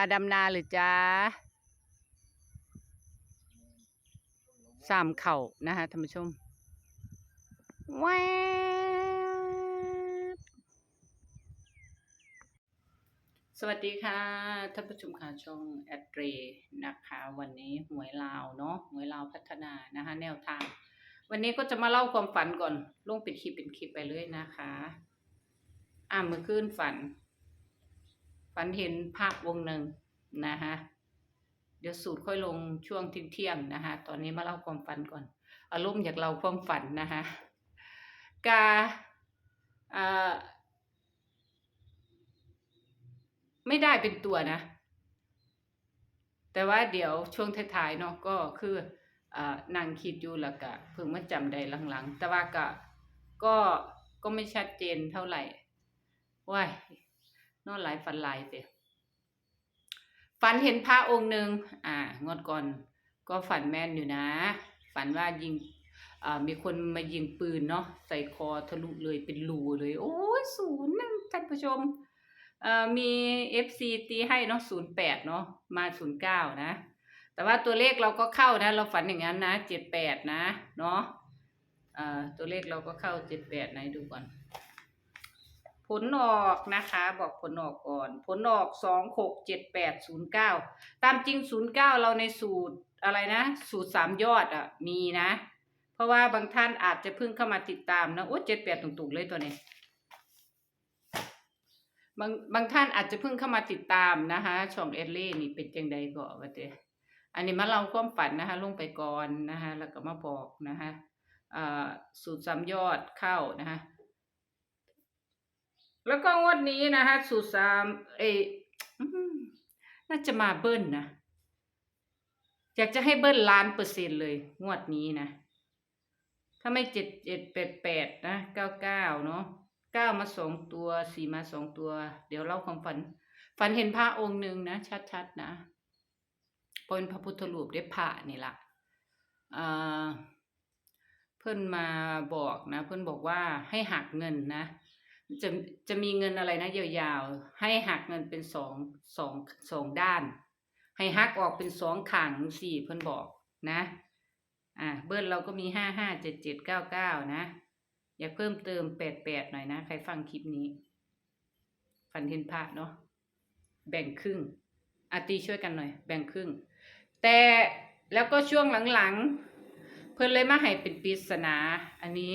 าดำนาหรือจ้าสามเข่านะคะท่านผู้ชมแวบสวัสดีค่ะท่านผู้ชมค่ะช่องแอดเรนะคะ วันนี้หวยลาวเนาะหวยลาวพัฒนานะคะ แนวทาง วันนี้ก็จะมาเล่าความฝันก่อนลงเป็นคลิปเป็นคลิปไปเลยนะคะ อ่าเมื่อคืนฝัน ฝันเห็นภาพวงหนึ่งนะคะเดี๋ยวสูตรค่อยลงช่วงเที่ยงนะคะตอนนี้มาเล่าความฝันก่อน อารมณ์อยากเล่าความฝันนะคะกาไม่ได้เป็นตัวนะ แต่ว่าเดี๋ยวช่วงท้ายๆเนาะก็คืออ่านั่งคิดอยู่แล้วก็เพิ่งมาจำได้หลังๆ แต่ว่าก็ก็ก็ไม่ชัดเจนเท่าไหร่ว้าย นอนหลายฝันหลายเสียฝันเห็นพระองค์หนึ่งอ่างดก่อนก็ฝันแม่นอยู่นะ ฝันว่ายิงอ่ามีคนมายิงปืนเนาะใส่คอทะลุเลยเป็นรูเลย โอ้ยศูนย์นะท่านผู้ชมเอ่อมี FC ตีให้เนาะศูนย์แปดเนาะมาศูนย์เก้านะ แต่ว่าตัวเลขเราก็เข้านะ เราฝันอย่างนั้นนะเจ็ดแปดนะ เนาะอ่อตัวเลขเราก็เข้าเจ็ดแปดไหนดูก่อน ผลออกนะคะ บอกผลออกก่อน ผลออกสองหกเจ็ดแปดศูนย์เก้าตามจริงศูนย์เก้าเราในสูตรอะไรนะ สูตรสามยอดอะ มีนะ เพราะว่าบางท่านอาจจะเพิ่งเข้ามาติดตามนะโอ้เจ็ดแปดตุกๆเลยตัวนี้บางบางท่านอาจจะเพิ่งเข้ามาติดตามนะคะช่องเอดเล่นี่เป็นจังใดก็ว่าเดอันนี้มาเล่าความฝันนะคะลงไปก่อนนะคะแล้วก็มาบอกนะคะอ่าสูตรสามยอดเข้านะคะ แล้วก็งวดนี้นะคะสูตรสามเอน่าจะมาเบิ้ลนะ อยากจะให้เบิ้ลล้านเปอร์เซ็นต์เลย งวดนี้นะ ถ้าไม่เจ็ดเจ็ดแปดแปดนะเก้าเก้าเนาะเก้ามาสองตัวสี่มาสองตัว เดี๋ยวเล่าความฝัน ฝันเห็นพระองค์หนึ่งนะ ชัดๆนะเป็นพระพุทธรูปได้ผ่านี่ละอ่าเพื่อนมาบอกนะ เพื่อนบอกว่าให้หักเงินนะ จะจะมีเงินอะไรนะยาวๆ ให้หักเงินเป็นสองสองสองด้าน ให้หักออกเป็นสองขังสี่เพื่อนบอกนะอ่าเบิ้ลเราก็มีห้าห้าเจ็ดเจ็ดเก้าเก้านะ อย่าเพิ่มเติมแปดแปดหน่อยนะ ใครฟังคลิปนี้ฝันเห็นพระเนาะแบ่งครึ่งอาตีช่วยกันหน่อย แบ่งครึ่ง แต่แล้วก็ช่วงหลังๆ เพิ่นเลยมาให้เป็นปริศนาอันนี้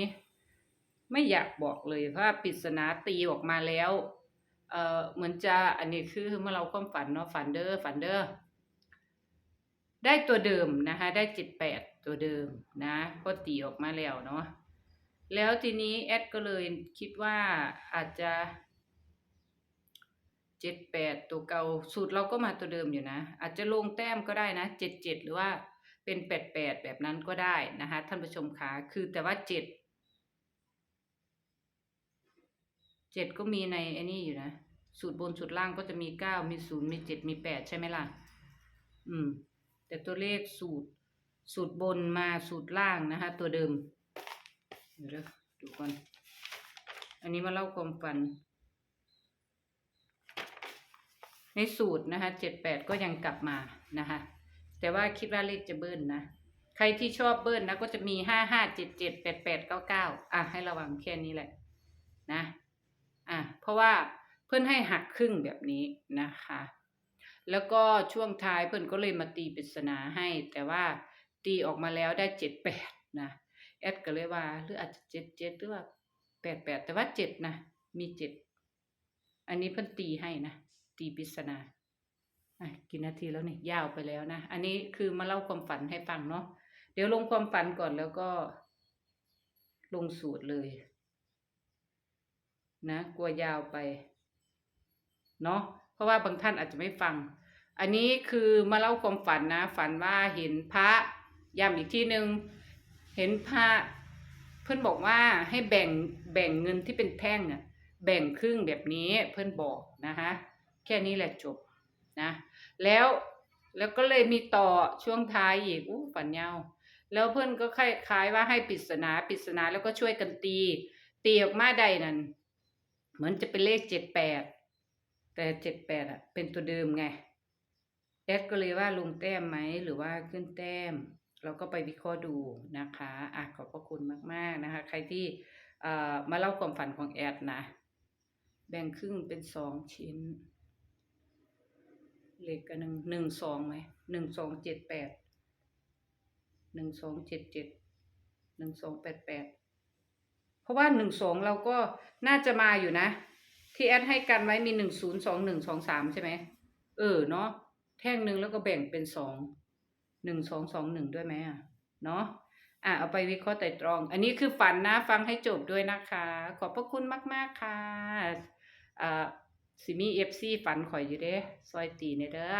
ไม่อยากบอกเลยเพราะว่าปริศนาตีออกมาแล้วเอ่อเหมือนจะอันนี้คือเมื่อเราความฝันเนาะฝันเด้อฝันเด้อได้ตัวเดิมนะคะ ได้เจ็ดแปดตัวเดิมนะก็ตีออกมาแล้วเนาะแล้วทีนี้แอดก็เลยคิดว่าอาจจะเจ็ดแปดตัวเก่าสูตรเราก็มาตัวเดิมอยู่นะ อาจจะลงแต้มก็ได้นะเจ็ดเจ็ดหรือว่าเป็นแปดแปดแบบนั้นก็ได้นะคะท่านผู้ชมคะคือแต่ว่าเจ็ด เจ็ดก็มีในไอ้นี่อยู่นะ สูตรบนสูตรล่างก็จะมีเก้ามีศูนย์มีเจ็ดมีแปดใช่ไหมล่ะ อืม แต่ตัวเลขสูตร สูตรบนมาสูตรล่างนะคะ ตัวเดิม เดี๋ยวเด้อดูก่อนอันนี้มาเล่าความฝัน ในสูตรนะคะเจ็ดแปดก็ยังกลับมานะคะ แต่ว่าคิดว่าเลขจะเบิ้ลนะใครที่ชอบเบิ้ลนะก็จะมีห้าห้าเจ็ดเจ็ดแปดแปดเก้าเก้าอะให้ระวังแค่นี้แหละ นะ อะเพราะว่าเพื่อนให้หักครึ่งแบบนี้นะคะ แล้วก็ช่วงท้ายเพื่อนก็เลยมาตีปริศนาให้ แต่ว่าตีออกมาแล้วได้เจ็ดแปดนะแอดก็เลยว่า หรืออาจจะเจ็ดเจ็ดหรือว่าแปดแปดแต่ว่าเจ็ดนะมีเจ็ดอันนี้เพิ่อนตีให้นะตีปริศนาอะกี่นาทีแล้วนี่ยาวไปแล้วนะ อันนี้คือมาเล่าความฝันให้ฟังเนาะเดี๋ยวลงความฝันก่อนแล้วก็ลงสูตรเลย นะกลัวยาวไปเนาะเพราะว่าบางท่านอาจจะไม่ฟัง อันนี้คือมาเล่าความฝันนะ ฝันว่าเห็นพระย้ำอีกที่หนึ่งเห็นพระเพื่อนบอกว่าให้แบ่งแบ่งเงินที่เป็นแท่งอะแบ่งครึ่งแบบนี้เพื่อนบอกนะคะแค่นี้แหละจบนะ แล้วแล้วก็เลยมีต่อช่วงท้ายอีกอู้ฝันยาวแล้วเพื่อนก็คล้ายๆว่าให้ปริศนาปริศนาแล้วก็ช่วยกันตี ตีออกมาได้นั่น เหมือนจะเป็นเลขเจ็ดแปดแต่เจ็ดแปดอะเป็นตัวเดิมไงแอดก็เลยว่าลงแต้มไหมหรือว่าขึ้นแต้ม เราก็ไปวิเคราะห์ดูนะคะอะขอบพระคุณมากๆนะคะ ใครที่เอ่อมาเล่าความฝันของแอดนะ แบ่งครึ่งเป็นสองชิ้นเลขกันหนึ่งหนึ่งสองไหมหนึ่งสองเจ็ดแปดหนึ่งสองเจ็ดเจ็ดหนึ่งสองแปดแปด เพราะว่าหนึ่งสองเราก็น่าจะมาอยู่นะ ที่แอดให้กันไว้มีหนึ่งศูนย์สองหนึ่งสองสามใช่ไหมเออเนาะแท่งหนึ่งแล้วก็แบ่งเป็นสองหนึ่งสองสองหนึ่งด้วยไหมอะเนาะอะเอาไปวิเคราะห์ไต่ตรอง อันนี้คือฝันนะฟังให้จบด้วยนะคะ ขอบพระคุณมาก ๆ ค่ะอ่าสิมีเอฟซีฝันข่อยอยู่เด้ซอยตีเนเด้อ